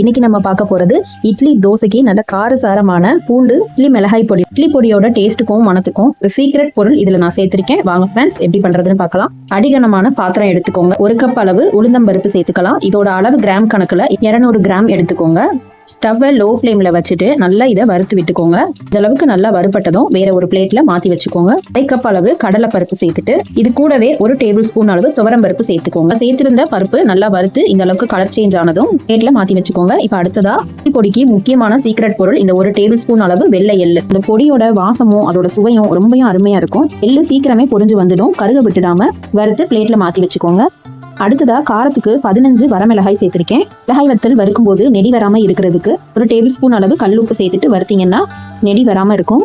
இன்னைக்கு நம்ம பார்க்க போறது இட்லி தோசைக்கு நல்ல காரசாரமான பூண்டு இட்லி மிளகாய் பொடி. இட்லி பொடியோட டேஸ்ட்டுக்கும் மனத்துக்கும் ஒரு சீக்ரெட் பொருள் இதுல நான் சேர்த்திருக்கேன். வாங்க ஃப்ரெண்ட்ஸ் எப்படி பண்றதுன்னு பார்க்கலாம். அடிகனமான பாத்திரம் எடுத்துக்கோங்க. ஒரு கப் அளவு உளுந்தம்பருப்பு சேர்த்துக்கலாம். இதோட அளவு கிராம் கணக்குல 200 கிராம் எடுத்துக்கோங்க. ஸ்டவ்வை லோ ஃப்ளேமில் வச்சுட்டு நல்லா இதை வறுத்து விட்டுக்கோங்க. இந்தளவுக்கு நல்லா வறுபட்டதும் வேற ஒரு பிளேட்டில் மாற்றி வச்சுக்கோங்க. அரை கப் அளவு கடலை பருப்பு சேர்த்துட்டு இது கூடவே ஒரு டேபிள் ஸ்பூன் அளவு துவரம் பருப்பு சேர்த்துக்கோங்க. சேர்த்திருந்த பருப்பு நல்லா வறுத்து இந்த அளவுக்கு கலர் சேஞ்ச் ஆனதும் பிளேட்டில் மாற்றி வச்சுக்கோங்க. இப்போ அடுத்ததா பொடிக்கு முக்கியமான சீக்ரெட் பொருள் இந்த ஒரு டேபிள் ஸ்பூன் அளவு வெள்ளை எள்ளு. இந்த பொடியோட வாசமும் அதோட சுவையும் ரொம்பவும் அருமையாக இருக்கும். எள்ளு சீக்கிரமே பொறிஞ்சு வந்துடும். கருக விட்டுடாம வறுத்து பிளேட்டில் மாற்றி வச்சுக்கோங்க. அடுத்ததா காரத்துக்கு பதினஞ்சு வரமிளகாய் சேர்த்திருக்கேன். மிளகாய் வத்தல் வறுக்கும் போது நெடி வராம இருக்கிறதுக்கு ஒரு டேபிள் ஸ்பூன் அளவு கல்லுப்பு சேர்த்துட்டு வறுத்தீங்கன்னா நெடி வராம இருக்கும்.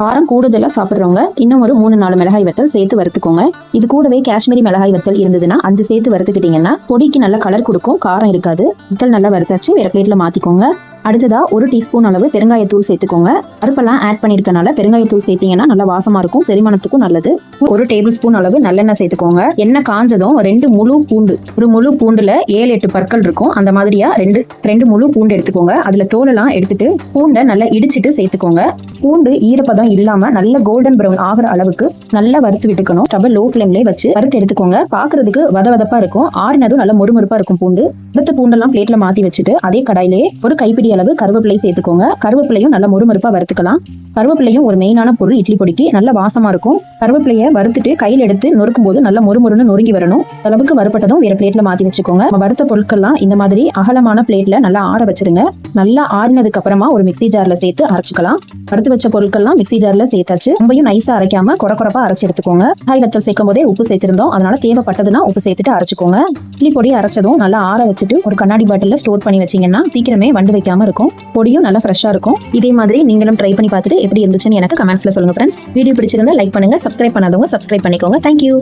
காரம் கூடுதலா சாப்பிட்றவங்க இன்னும் ஒரு மூணு நாலு மிளகாய் வத்தல் சேர்த்து வறுத்துக்கோங்க. இது கூடவே காஷ்மீரி மிளகாய் வத்தல் இருந்ததுன்னா அஞ்சு சேர்த்து வறுத்துக்கிட்டீங்கன்னா பொடிக்கு நல்ல கலர் கொடுக்கும் காரம் இருக்காது. வத்தல் நல்லா வறுத்தாச்சு வேற பிளேட்ல மாத்திக்கோங்க. அடுத்ததா ஒரு டீஸ்பூன் அளவு பெருங்காயத்தூள் சேர்த்துக்கோங்க. பருப்பெல்லாம் ஆட் பண்ணிருக்கனால பெருங்காயத்தூள் சேர்த்தீங்கன்னா நல்லா வாசமா இருக்கும் செரிமானத்துக்கும் நல்லது. ஒரு டேபிள் ஸ்பூன் அளவு நல்லெண்ணெய் சேர்த்துக்கோங்க. எண்ணெய் காஞ்சதும் ரெண்டு முழு பூண்டு ஒரு முழு பூண்டுல ஏழு எட்டு பற்கள் இருக்கும். அந்த மாதிரியா ரெண்டு ரெண்டு முழு பூண்டு எடுத்துக்கோங்க. அதுல தோலெல்லாம் எடுத்துட்டு பூண்டை நல்லா இடிச்சிட்டு சேர்த்துக்கோங்க. பூண்டு ஈரப்பதம் இல்லாம நல்ல கோல்டன் ப்ரௌன் ஆகிற அளவுக்கு நல்லா வறுத்து விட்டுக்கணும். ஸ்டவ் லோ ஃப்ளேம்லேயே வச்சு வறுத்து எடுத்துக்கோங்க. பாக்குறதுக்கு வத வதப்பா இருக்கும். ஆறினதும் நல்ல முறுமுறுப்பா இருக்கும் பூண்டு. வறுத்த பூண்டெல்லாம் பிளேட்ல மாத்தி வச்சுட்டு அதே கடையிலேயே ஒரு கைப்பிடி அளவு கருவேப்பிலை சேர்த்துக்கோங்க. கருவேப்பிலையும் நல்ல முறுமுறுப்பா வறுத்துக்கலாம். கருவேப்பிலையும் ஒரு மெயினான பொருள் இட்லி பொடிக்கு. நல்ல வாசமா இருக்கும். கருவேப்பிலையை வறுத்துட்டு கையில் எடுத்து நொறுக்கும் போது நல்லா மொறுமொறுன்னு நொறுங்கி வரணும். இந்த அளவுக்கு வறுப்பட்டதும் வேற பிளேட்ல மாத்தி வச்சுக்கோங்க. நம்ம வறுத்த பொருட்கள்லாம் இந்த மாதிரி அகலமான பிளேட்ல நல்லா ஆற வச்சிருங்க. நல்லா ஆறினதுக்கு அப்புறமா ஒரு மிக்சி ஜார்ல சேர்த்து அரைச்சுக்கலாம். வறுத்து வச்ச பொருட்கள்லாம் மிக்ஸி ஜார்ல சேர்த்தாச்சு. ரொம்பவும் நைஸா அரைக்காம குறை குறைப்பா அரைச்சு எடுத்துக்கோங்க. காய் வத்தல் சேர்க்கும் போதே உப்பு சேர்த்திருந்தோம். அதனால தேவைப்பட்டதுன்னா உப்பு சேர்த்துட்டு அரைச்சுக்கோங்க. இட்லி பொடி அரைச்சதும் நல்லா ஆற வச்சுட்டு ஒரு கண்ணாடி பாட்டில ஸ்டோர் பண்ணி வச்சீங்கன்னா சீக்கிரமே வண்டு வைக்காம இருக்கும். பொடியும் நல்லா ஃப்ரெஷ்ஷா இருக்கும். இதே மாதிரி நீங்களும் ட்ரை பண்ணி பார்த்துட்டு எப்படி இருந்துச்சுன்னு எனக்கு கமெண்ட்ஸ்ல சொல்லுங்க ஃப்ரெண்ட்ஸ் வீடியோ பிடிச்சிருந்தா லைக் பண்ணுங்க சப்ஸ்கிரைப் பண்ணாதவங்க சப்ஸ்கிரைப் பண்ணிக்கோங்க தேங்க்யூ